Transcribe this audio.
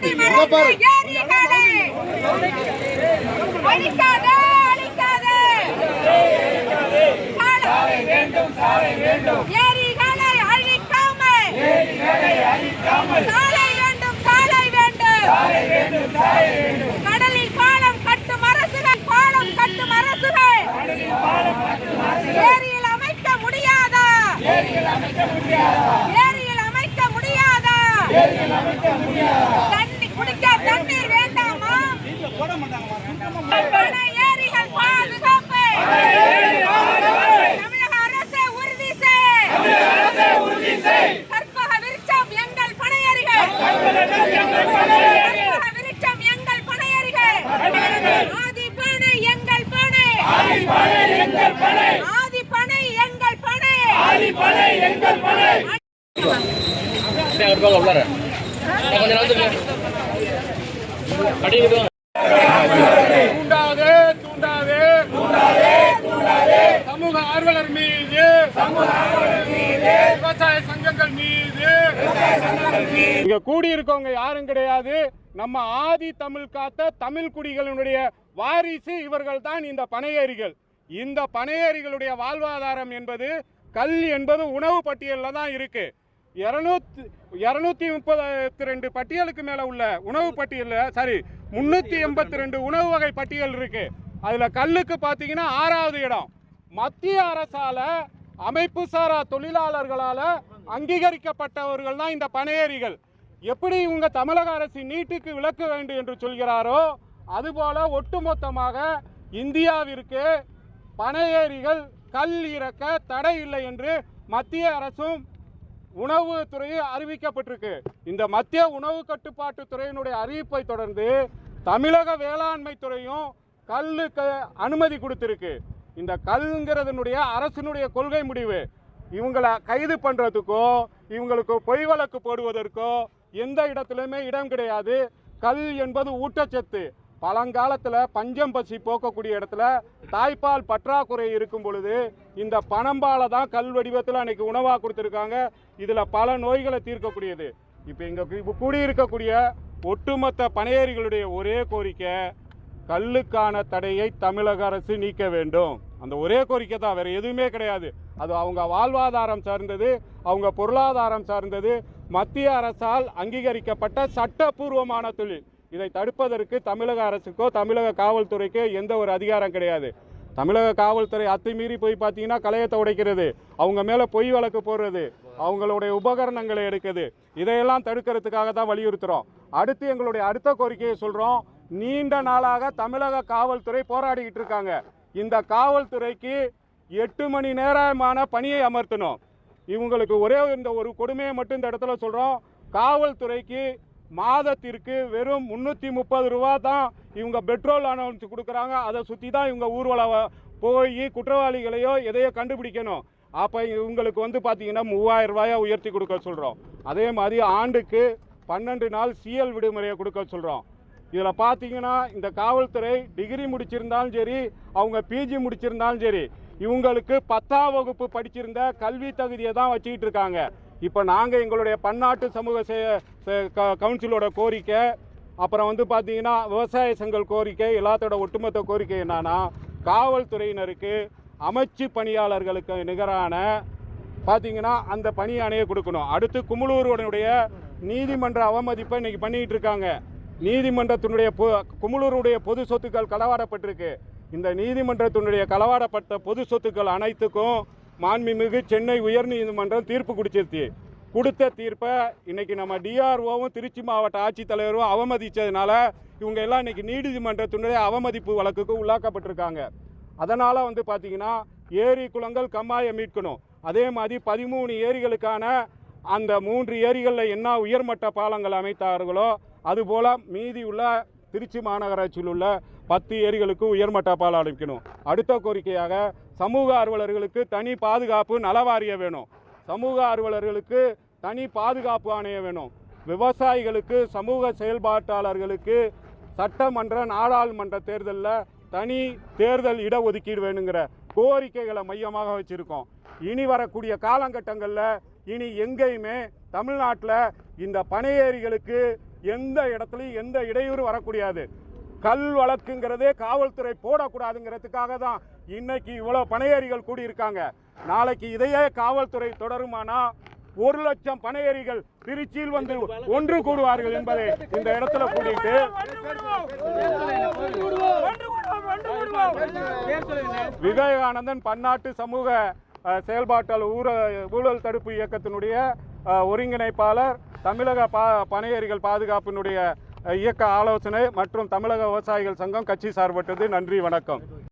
¡Ya, ya, ya, ya, தூண்டாதே தூண்டாதே சமூக ஆர்வலர் மீது விவசாய சங்கங்கள் மீது இங்க கூடியிருக்கவங்க யாரும் கிடையாது. நம்ம ஆதி தமிழ் காத்த தமிழ் குடிகளினுடைய வாரிசு இவர்கள் தான் இந்த பனையேரிகள். இந்த பனையேரிகளுடைய வாழ்வாதாரம் என்பது கல் என்பது உணவு பட்டியலில் தான் இருக்கு. இரநூத்தி இரநூத்தி முப்பத்தி ரெண்டு பட்டியலுக்கு மேலே உள்ள உணவு பட்டியலில் சாரி முந்நூற்றி எண்பத்தி ரெண்டு உணவு வகை பட்டியல் இருக்கு. அதில் கல்லுக்கு பார்த்தீங்கன்னா ஆறாவது இடம். மத்திய அரசால அமைப்பு சாரா தொழிலாளர்களால் அங்கீகரிக்கப்பட்டவர்கள் தான் இந்த பனையேறிகள் எப்படி இவங்க தமிழக அரசு நீட்டுக்கு விளக்க வேண்டும் என்று சொல்கிறாரோ அதுபோல ஒட்டுமொத்தமாக இந்தியாவிற்கு பனையேறிகள் கல் இறக்க தடை இல்லை என்று மத்திய அரசும் உணவுத்துறை அறிவிக்கப்பட்டிருக்கு. இந்த மத்திய உணவு கட்டுப்பாட்டு துறையினுடைய அறிவிப்பை தொடர்ந்து தமிழக வேளாண்மை துறையும் கல்லுக்கு அனுமதி கொடுத்துருக்கு. இந்த கல்ங்கிறதுனுடைய அரசினுடைய கொள்கை முடிவு. இவங்களை கைது பண்ணுறதுக்கோ இவங்களுக்கு பொய் வழக்கு போடுவதற்கோ எந்த இடத்துலையுமே இடம் கிடையாது. கல் என்பது ஊட்டச்சத்து. பழங்காலத்தில் பஞ்சம் பசி போக்கக்கூடிய இடத்துல தாய்ப்பால் பற்றாக்குறை இருக்கும் பொழுது இந்த பனம்பாலை தான் கல் வடிவத்தில் அன்றைக்கி உணவாக கொடுத்துருக்காங்க. இதில் பல நோய்களை தீர்க்கக்கூடியது. இப்போ இங்கே கூடியிருக்கக்கூடிய ஒட்டுமொத்த பனையேரிகளுடைய ஒரே கோரிக்கை கல்லுக்கான தடையை தமிழக அரசு நீக்க வேண்டும். அந்த ஒரே கோரிக்கை தான் வேறு எதுவுமே கிடையாது. அது அவங்க வாழ்வாதாரம் சார்ந்தது அவங்க பொருளாதாரம் சார்ந்தது மத்திய அரசால் அங்கீகரிக்கப்பட்ட சட்டப்பூர்வமான தொழில். இதை தடுப்பதற்கு தமிழக அரசுக்கோ தமிழக காவல்துறைக்கோ எந்த ஒரு அதிகாரம் கிடையாது. தமிழக காவல்துறை அத்துமீறி போய் பார்த்தீங்கன்னா கலையத்தை உடைக்கிறது. அவங்க மேலே பொய் வழக்கு போடுறது. அவங்களுடைய உபகரணங்களை எடுக்குது. இதையெல்லாம் தடுக்கிறதுக்காக தான் வலியுறுத்துகிறோம் அடுத்து எங்களுடைய அடுத்த கோரிக்கையை சொல்கிறோம் நீண்ட நாளாக தமிழக காவல்துறை போராடிக்கிட்டு இருக்காங்க. இந்த காவல்துறைக்கு எட்டு மணி நேரமான பணியை அமர்த்தணும். இவங்களுக்கு ஒரே இந்த ஒரு கொடுமையை மட்டும் இந்த இடத்துல சொல்கிறோம் காவல்துறைக்கு மாதத்திற்கு வெறும் முந்நூற்றி முப்பது ரூபா தான் இவங்க பெட்ரோல் அனௌன்ஸ் கொடுக்குறாங்க. அதை சுற்றி தான் இவங்க ஊர்வலம் போய் குற்றவாளிகளையோ எதையோ கண்டுபிடிக்கணும். அப்போ இவங்களுக்கு வந்து பார்த்தீங்கன்னா மூவாயிரம் ரூபாயை உயர்த்தி கொடுக்க சொல்கிறோம் அதே மாதிரி ஆண்டுக்கு பன்னெண்டு நாள் சிஎல் விடுமுறையை கொடுக்க சொல்கிறோம் இதில் பார்த்தீங்கன்னா இந்த காவல்துறை டிகிரி முடிச்சிருந்தாலும் சரி அவங்க பிஜி முடிச்சிருந்தாலும் சரி இவங்களுக்கு பத்தாம் வகுப்பு படிச்சிருந்த கல்வி தகுதியை தான் வச்சுக்கிட்டு இருக்காங்க. இப்போ நாங்கள் எங்களுடைய பன்னாட்டு சமூக கவுன்சிலோட கோரிக்கை அப்புறம் வந்து பார்த்தீங்கன்னா விவசாய சங்கல் கோரிக்கை எல்லாத்தோட ஒட்டுமொத்த கோரிக்கை என்னன்னா காவல்துறையினருக்கு அமைச்சு பணியாளர்களுக்கு நிகரான பார்த்தீங்கன்னா அந்த பணி அணையை கொடுக்கணும். அடுத்து குமுளூருடைய நீதிமன்ற அவமதிப்பை இன்னைக்கு பண்ணிட்டு இருக்காங்க. நீதிமன்றத்தினுடைய பொ- குமுளூருடைய பொது சொத்துக்கள் களவாடப்பட்டிருக்கு. இந்த நீதிமன்றத்தினுடைய களவாடப்பட்ட பொது சொத்துக்கள் அனைத்துக்கும் மாண்புமிகு சென்னை உயர்நீதிமன்றம் தீர்ப்பு குடிச்சிருச்சு. கொடுத்த தீர்ப்பை இன்னைக்கு நம்ம டிஆர்ஓவும் திருச்சி மாவட்ட ஆட்சித்தலைவரும் அவமதித்ததுனால இவங்க எல்லாம் இன்னைக்கு நீதிமன்றத்தினுடைய அவமதிப்பு வழக்குக்கு உள்ளாக்கப்பட்டிருக்காங்க. அதனால் வந்து பார்த்திங்கன்னா ஏரி குளங்கள் கம்மாயை மீட்கணும். அதே மாதிரி பதிமூணு ஏரிகளுக்கான அந்த மூன்று ஏரிகளில் என்ன உயர்மட்ட பாலங்கள் அமைத்தார்களோ அதுபோல் மீதி உள்ள திருச்சி மாநகராட்சியில் உள்ள பத்து ஏரிகளுக்கு உயர்மட்ட பாலம் அமைக்கணும் அடுத்த கோரிக்கையாக சமூக ஆர்வலர்களுக்கு தனி பாதுகாப்பு நலவாரிய வேணும். சமூக ஆர்வலர்களுக்கு தனி பாதுகாப்பு ஆணையம் வேணும். விவசாயிகளுக்கு சமூக செயல்பாட்டாளர்களுக்கு சட்டமன்ற நாடாளுமன்ற தேர்தலில் தனி தேர்தல் இடஒதுக்கீடு வேணுங்கிற கோரிக்கைகளை மையமாக வச்சுருக்கோம். இனி வரக்கூடிய காலகட்டங்களில் இனி எங்கேயுமே தமிழ்நாட்டில் இந்த பனையேரிகளுக்கு எந்த இடத்துலையும் எந்த இடையூறு வரக்கூடாது கல் வழக்குங்கிறதே காவல்துறை போடக்கூடாதுங்கிறதுக்காக தான் இன்னைக்கு இவ்வளோ பணையேறிகள் கூடியிருக்காங்க. நாளைக்கு இதையே காவல்துறை தொடருமானா? ஒரு லட்சம் பணையேறிகள் திருச்சியில் வந்து ஒன்று கூடுவார்கள் என்பதை இந்த இடத்துல கூட்டிட்டு. விவேகானந்தன் பன்னாட்டு சமூக செயல்பாட்டால் செயல்பாட்டாளர் ஊர ஊழல் தடுப்பு இயக்கத்தினுடைய ஒருங்கிணைப்பாளர் தமிழக பா பனையேறிகள் பாதுகாப்பினுடைய இயக்க ஆலோசனை மற்றும் தமிழக விவசாயிகள் சங்கம் கட்சி சார்பட்டது நன்றி வணக்கம்.